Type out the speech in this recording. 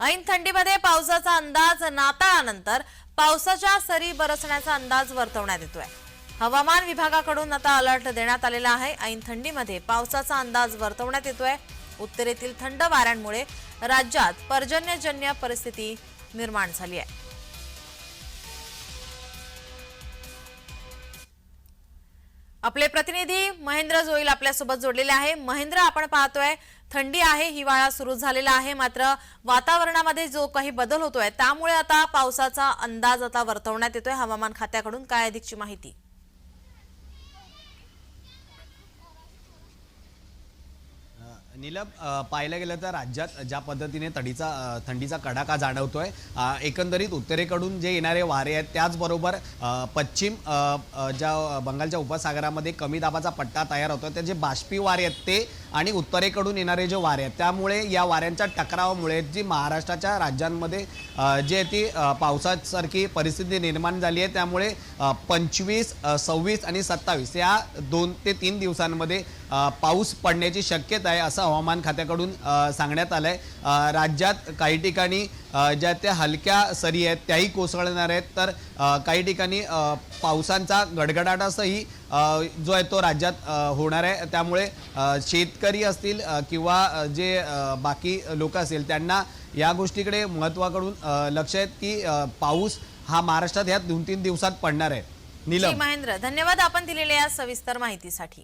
ऐन थंडीमध्ये पावसाचा अंदाज नाताळानंतर पावसाच्या सरी बरसण्याचा अंदाज वर्तवण्यात येतोय. हवामान विभागाकडून आता अलर्ट देण्यात आलेला आहे. ऐन थंडीमध्ये पावसाचा अंदाज वर्तवण्यात येतोय. उत्तरेतील थंड वाऱ्यांमुळे राज्यात पर्जन्यजन्य परिस्थिती निर्माण झाली आहे. आपले प्रतिनिधी महेंद्र जोईल आपल्यासोबत जोडलेले आहे. महेंद्र आपण पाहतोय थंडी आहे हिवाळा सुरू झालेला आहे मात्र वातावरणामध्ये जो काही बदल होतोय त्यामुळे आता पावसाचा अंदाज आता वर्तवण्यात येतोय हवामान खात्याकडून. काय अधिकची माहिती? नीलब पाहायला गेलं तर राज्यात ज्या पद्धतीने थंडीचा थंडीचा कडाका जाणवतोय एकंदरीत उत्तरेकडून जे येणारे वारे आहेत त्याचबरोबर पश्चिम ज्या बंगालच्या उपसागरामध्ये कमी दाबाचा पट्टा तयार होतो ते जे बाष्पी वारे आहेत ते आणि उत्तरेकडून येणारे जे वारे आहेत त्यामुळे या वाऱ्यांच्या टकरावामुळे जी महाराष्ट्राच्या राज्यांमध्ये जे जी आहे ती पावसासारखी परिस्थिती निर्माण झाली आहे त्यामुळे पंचवीस सव्वीस आणि सत्तावीस या दोन ते तीन दिवसांमध्ये पाऊस पडण्याची शक्यता आहे असं हवामान खात्याकडून सांगण्यात आलं आहे राज्यात काही ठिकाणी ज्या त्या हलक्या सरी आहेत त्याही कोसळणार आहेत. तर काही ठिकाणी पावसांचा गडगडाटासही जो आहे तो राज्यात होणार आहे. त्यामुळे शेतकरी असतील किंवा जे बाकी लोक असतील त्यांना या गोष्टीकडे महत्वाकडून लक्ष आहेत की पाऊस हा महाराष्ट्रात ह्या दोन तीन दिवसात पडणार आहे. निलम. महेंद्र धन्यवाद आपण दिलेल्या या सविस्तर माहितीसाठी.